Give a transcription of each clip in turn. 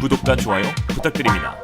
구독과 좋아요 부탁드립니다.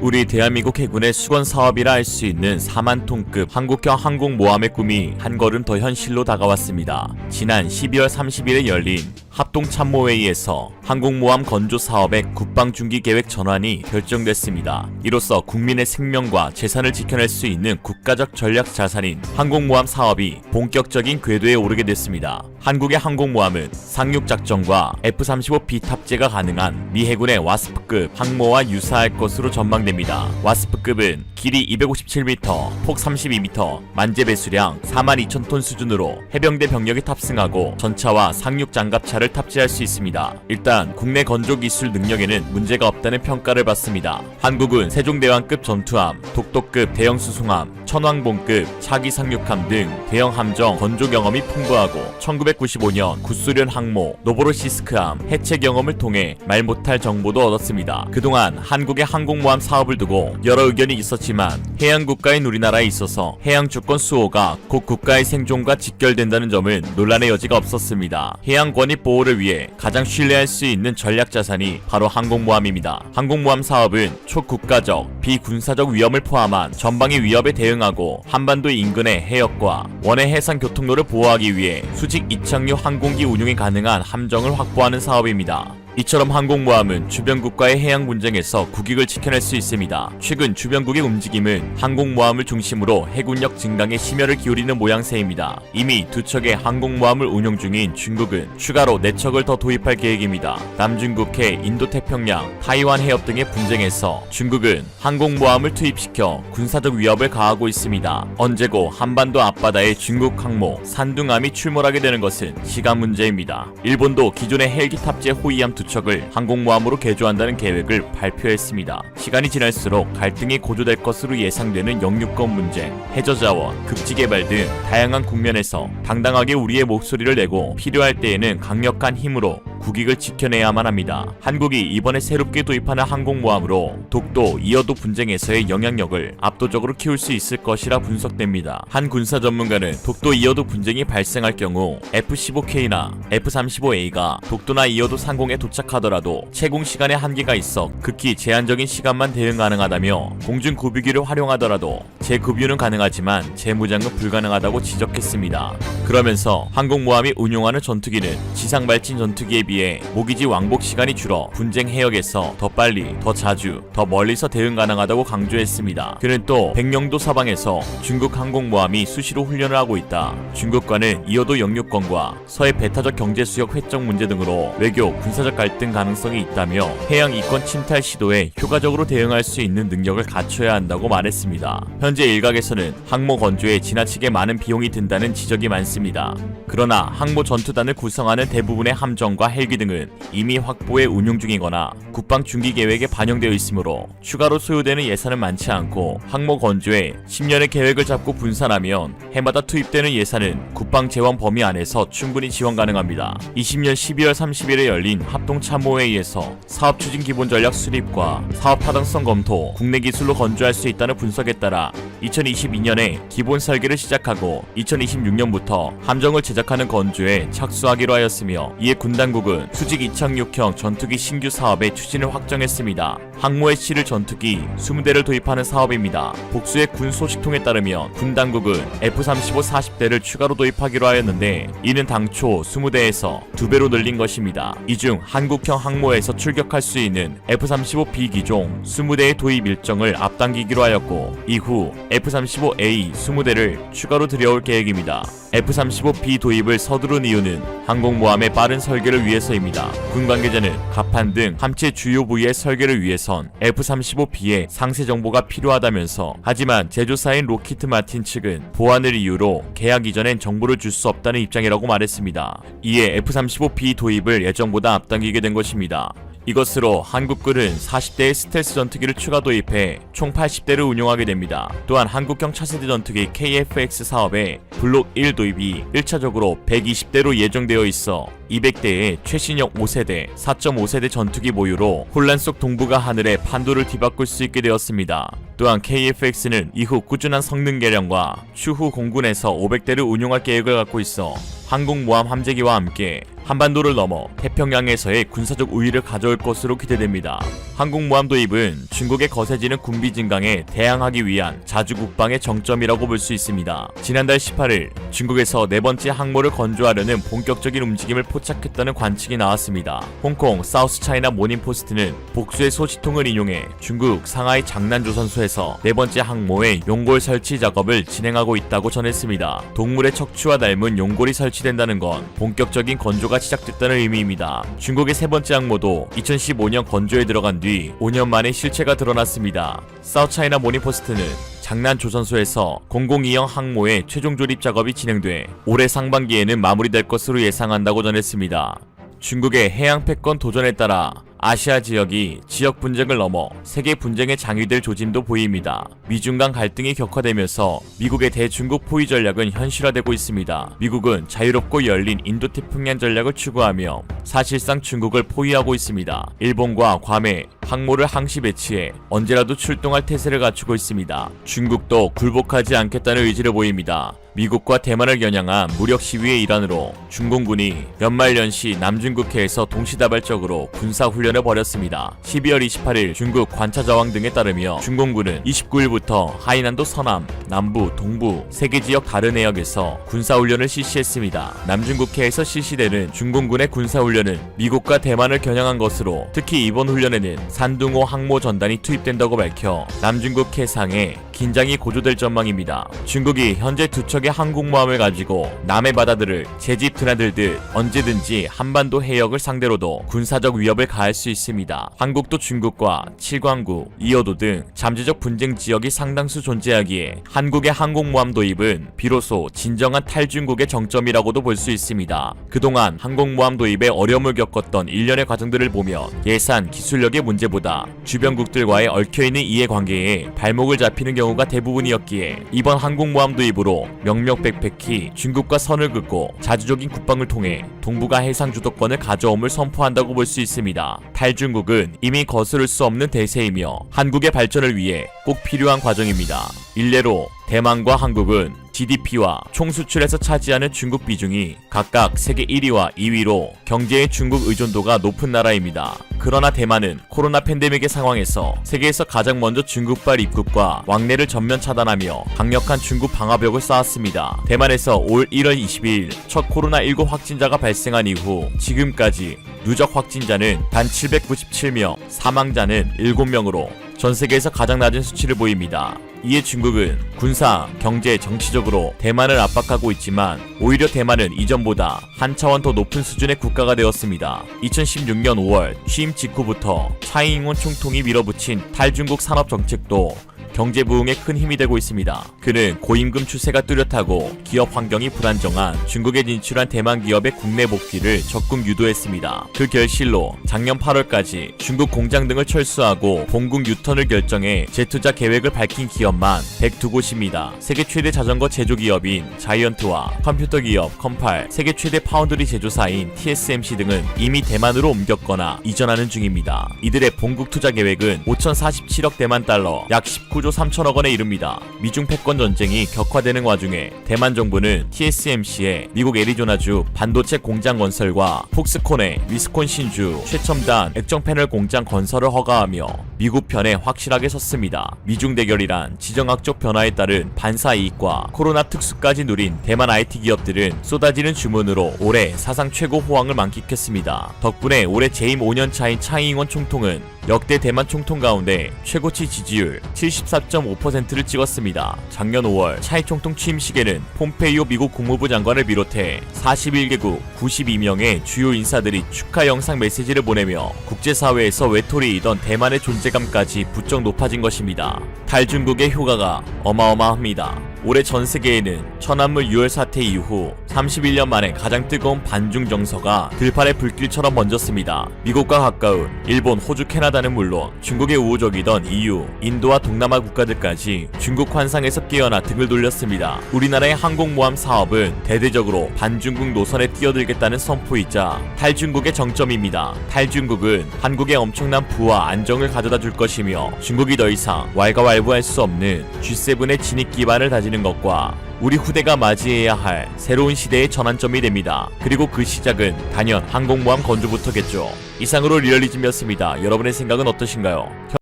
우리 대한민국 해군의 수건 사업이라 할 수 있는 4만 톤급 한국형 항공모함의 꿈이 한 걸음 더 현실로 다가왔습니다. 지난 12월 30일에 열린 합동참모회의에서 항공모함 건조 사업의 국방중기 계획 전환이 결정됐습니다. 이로써 국민의 생명과 재산을 지켜낼 수 있는 국가적 전략 자산인 항공모함 사업이 본격적인 궤도에 오르게 됐습니다. 한국의 항공모함은 상륙작전과 F-35B 탑재가 가능한 미 해군의 와스프급 항모와 유사할 것으로 전망됩니다. 와스프급은 길이 257m, 폭 32m, 만재 배수량 42,000톤 수준으로 해병대 병력에 탑승하고 전차와 상륙 장갑차를 탑재할 수 있습니다. 일단 국내 건조 기술 능력에는 문제가 없다는 평가를 받습니다. 한국은 세종대왕급 전투함, 독도급 대형 수송함, 천왕봉급 차기 상륙함 등 대형 함정 건조 경험이 풍부하고 1995년 구소련 항모, 노보로시스크함 해체 경험을 통해 말 못할 정보도 얻었습니다. 그동안 한국의 항공모함 사업을 두고 여러 의견이 있었지만 해양 국가인 우리나라에 있어서 해양 주권 수호가 곧 국가의 생존과 직결된다는 점은 논란의 여지가 없었습니다. 해양 권익 보호를 위해 가장 신뢰할 수 있는 전략 자산이 바로 항공모함입니다. 항공모함 사업은 초국가적, 비군사적 위험을 포함한 전방의 위협에 대응하고 한반도 인근의 해역과 원해 해상 교통로를 보호하기 위해 수직 이 착륙 항공기 운용이 가능한 함정을 확보하는 사업입니다. 이처럼 항공모함은 주변 국가의 해양 분쟁에서 국익을 지켜낼 수 있습니다. 최근 주변국의 움직임은 항공모함을 중심으로 해군력 증강에 심혈을 기울이는 모양새입니다. 이미 두 척의 항공모함을 운용 중인 중국은 추가로 네 척을 더 도입할 계획입니다. 남중국해, 인도태평양, 타이완 해협 등의 분쟁에서 중국은 항공모함을 투입시켜 군사적 위협을 가하고 있습니다. 언제고 한반도 앞바다에 중국 항모, 산둥함이 출몰하게 되는 것은 시간 문제입니다. 일본도 기존의 헬기 탑재 호위함 두 척을 항공모함으로 개조한다는 계획을 발표했습니다. 시간이 지날수록 갈등이 고조될 것으로 예상되는 영유권 문제, 해저자원, 급지개발 등 다양한 국면에서 당당하게 우리의 목소리를 내고 필요할 때에는 강력한 힘으로 국익을 지켜내야만 합니다. 한국이 이번에 새롭게 도입하는 항공모함으로 독도, 이어도 분쟁에서의 영향력을 압도적으로 키울 수 있을 것이라 분석됩니다. 한 군사 전문가는 독도, 이어도 분쟁이 발생할 경우 F-15K나 F-35A가 독도나 이어도 상공에 도착하더라도 채공 시간에 한계가 있어 극히 제한적인 시간만 대응 가능하다며 공중 구비기를 활용하더라도 재급유는 가능하지만 재무장은 불가능하다고 지적했습니다. 그러면서 항공모함이 운용하는 전투기는 지상 발진 전투기에 비해 모기지 왕복 시간이 줄어 분쟁 해역에서 더 빨리, 더 자주, 더 멀리서 대응 가능하다고 강조했습니다. 그는 또 백령도 사방에서 중국 항공모함이 수시로 훈련을 하고 있다. 중국과는 이어도 영유권과 서해 배타적 경제 수역 획정 문제 등으로 외교, 군사적 갈등 가능성이 있다며 해양 이권 침탈 시도에 효과적으로 대응할 수 있는 능력을 갖춰야 한다고 말했습니다. 현재 일각에서는 항모 건조에 지나치게 많은 비용이 든다는 지적이 많습니다. 그러나 항모 전투단을 구성하는 대부분의 함정과 헬기 등은 이미 확보해 운용 중이거나 국방 중기 계획에 반영되어 있으므로 추가로 소요되는 예산은 많지 않고 항모 건조에 10년의 계획을 잡고 분산하면 해마다 투입되는 예산은 국방 재원 범위 안에서 충분히 지원 가능합니다. 20년 12월 30일에 열린 합동참모회의에서 사업 추진 기본 전략 수립과 사업 타당성 검토, 국내 기술로 건조할 수 있다는 분석에 따라 2022년에 기본 설계를 시작하고 2026년부터 함정을 제작하는 건조에 착수하기로 하였으며 이에 군 당국은 수직 이착륙형 전투기 신규 사업의 추진을 확정했습니다. 항모에 실을 전투기 20대를 도입하는 사업입니다. 복수의 군 소식통에 따르면 군 당국은 F-35 40대를 추가로 도입하기로 하였는데 이는 당초 20대에서 2배로 늘린 것입니다. 이 중 한국형 항모에서 출격할 수 있는 F-35B 기종 20대의 도입 일정을 앞당기기로 하였고 이후 F-35A 20대를 추가로 들여올 계획입니다. F-35B 도입을 서두른 이유는 항공모함의 빠른 설계를 위해서입니다. 군 관계자는 갑판 등 함체 주요 부위의 설계를 위해 선 F-35B의 상세 정보가 필요하다면서 하지만 제조사인 로키트 마틴 측은 보안을 이유로 계약 이전엔 정보를 줄 수 없다는 입장이라고 말했습니다. 이에 F-35B 도입을 예정보다 앞당기게 된 것입니다. 이것으로 한국군은 40대의 스텔스 전투기를 추가 도입해 총 80대를 운용하게 됩니다. 또한 한국형 차세대 전투기 KF-X 사업에 블록 1 도입이 1차적으로 120대로 예정되어 있어 200대의 최신형 5세대, 4.5세대 전투기 보유로 혼란 속 동북아 하늘에 판도를 뒤바꿀 수 있게 되었습니다. 또한 KF-X는 이후 꾸준한 성능 개량과 추후 공군에서 500대를 운용할 계획을 갖고 있어 항공모함 함재기와 함께 한반도를 넘어 태평양에서의 군사적 우위를 가져올 것으로 기대됩니다. 항공모함 도입은 중국의 거세지는 군비 증강에 대항하기 위한 자주 국방의 정점이라고 볼 수 있습니다. 지난달 18일 중국에서 네 번째 항모를 건조하려는 본격적인 움직임을 포착했다는 관측이 나왔습니다. 홍콩 사우스 차이나 모닝포스트는 복수의 소식통을 인용해 중국 상하이 장난조선소에서 네 번째 항모의 용골 설치 작업을 진행하고 있다고 전했습니다. 동물의 척추와 닮은 용골이 설치된다는 건 본격적인 건조 가 시작됐다는 의미입니다. 중국의 세 번째 항모도 2015년 건조에 들어간 뒤 5년 만에 실체가 드러났습니다. 사우차이나 모닝포스트는 장난 조선소에서 002형 항모의 최종 조립 작업이 진행돼 올해 상반기에는 마무리될 것으로 예상한다고 전했습니다. 중국의 해양 패권 도전에 따라 아시아 지역이 지역 분쟁을 넘어 세계 분쟁의 장이 될 조짐도 보입니다. 미중 간 갈등이 격화되면서 미국의 대중국 포위 전략은 현실화되고 있습니다. 미국은 자유롭고 열린 인도 태평양 전략을 추구하며 사실상 중국을 포위하고 있습니다. 일본과 괌에 항모를 항시 배치해 언제라도 출동할 태세를 갖추고 있습니다. 중국도 굴복하지 않겠다는 의지를 보입니다. 미국과 대만을 겨냥한 무력 시위의 일환으로 중공군이 연말연시 남중국해에서 동시다발적으로 군사훈련을 벌였습니다. 12월 28일 중국 관차저항 등에 따르며 중공군은 29일부터 하이난도 서남, 남부, 동부 세 개 지역 다른 해역에서 군사훈련을 실시했습니다. 남중국해에서 실시되는 중공군의 군사훈련은 미국과 대만을 겨냥한 것으로 특히 이번 훈련에는 산둥호 항모 전단이 투입된다고 밝혀 남중국 해상에 긴장이 고조될 전망입니다. 중국이 현재 두척 의 항공모함을 가지고 남의 바다들을 제 집 드나들듯 언제든지 한반도 해역을 상대로도 군사적 위협을 가할 수 있습니다. 한국도 중국과 칠광구, 이어도 등 잠재적 분쟁 지역이 상당수 존재하기에 한국의 항공모함 도입은 비로소 진정한 탈중국의 정점이라고도 볼 수 있습니다. 그동안 항공모함 도입에 어려움을 겪었던 일련의 과정들을 보면 예산, 기술력의 문제보다 주변국들과의 얽혀있는 이해관계에 발목을 잡히는 경우가 대부분이었기에 이번 항공모함 도입으로 명 명백백히 중국과 선을 긋고 자주적인 국방을 통해 동북아 해상 주도권을 가져옴을 선포한다고 볼 수 있습니다. 탈중국은 이미 거스를 수 없는 대세이며 한국의 발전을 위해 꼭 필요한 과정입니다. 일례로 대만과 한국은 GDP와 총 수출에서 차지하는 중국 비중이 각각 세계 1위와 2위로 경제의 중국 의존도가 높은 나라입니다. 그러나 대만은 코로나 팬데믹의 상황에서 세계에서 가장 먼저 중국발 입국과 왕래를 전면 차단하며 강력한 중국 방화벽을 쌓았습니다. 대만에서 올 1월 22일 첫 코로나19 확진자가 발생한 이후 지금까지 누적 확진자는 단 797명, 사망자는 7명으로 전 세계에서 가장 낮은 수치를 보입니다. 이에 중국은 군사, 경제, 정치적으로 대만을 압박하고 있지만 오히려 대만은 이전보다 한 차원 더 높은 수준의 국가가 되었습니다. 2016년 5월 취임 직후부터 차이잉원 총통이 밀어붙인 탈중국 산업 정책도 경제 부흥에 큰 힘이 되고 있습니다. 그는 고임금 추세가 뚜렷하고 기업 환경이 불안정한 중국에 진출한 대만 기업의 국내 복귀를 적극 유도했습니다. 그 결실로 작년 8월까지 중국 공장 등을 철수하고 본국 유턴을 결정해 재투자 계획을 밝힌 기업만 102곳입니다. 세계 최대 자전거 제조 기업인 자이언트와 컴퓨터 기업 컴팔, 세계 최대 파운드리 제조사인 TSMC 등은 이미 대만으로 옮겼거나 이전하는 중입니다. 이들의 본국 투자 계획은 5,047억 대만 달러, 약 19조 3천억 원에 이릅니다. 미중 패권 전쟁이 격화되는 와중에 대만 정부는 TSMC의 미국 애리조나주 반도체 공장 건설과 폭스콘의 위스콘신주 최첨단 액정 패널 공장 건설을 허가하며 미국 편에 확실하게 섰습니다. 미중 대결이란 지정학적 변화에 따른 반사 이익과 코로나 특수까지 누린 대만 IT 기업들은 쏟아지는 주문으로 올해 사상 최고 호황을 만끽했습니다. 덕분에 올해 재임 5년 차인 차이잉원 총통은 역대 대만 총통 가운데 최고치 지지율 74.5%를 찍었습니다. 작년 5월 차이 총통 취임식에는 폼페이오 미국 국무부 장관을 비롯해 41개국 92명의 주요 인사들이 축하 영상 메시지를 보내며 국제사회에서 외톨이이던 대만의 존재감까지 부쩍 높아진 것입니다. 탈중국의 효과가 어마어마합니다. 올해 전 세계에는 천안물 유혈 사태 이후 31년 만에 가장 뜨거운 반중 정서가 들판의 불길처럼 번졌습니다. 미국과 가까운 일본, 호주, 캐나다는 물론 중국의 우호적이던 EU, 인도와 동남아 국가들까지 중국 환상에서 깨어나 등을 돌렸습니다. 우리나라의 항공모함 사업은 대대적으로 반중국 노선에 뛰어들겠다는 선포이자 탈중국의 정점입니다. 탈중국은 한국에 엄청난 부와 안정을 가져다 줄 것이며 중국이 더 이상 왈가왈부할 수 없는 G7의 진입 기반을 다 지는 것과 우리 후대가 맞이해야 할 새로운 시대의 전환점이 됩니다. 그리고 그 시작은 단연 항공모함 건조부터겠죠. 이상으로 리얼리즘이었습니다. 여러분의 생각은 어떠신가요?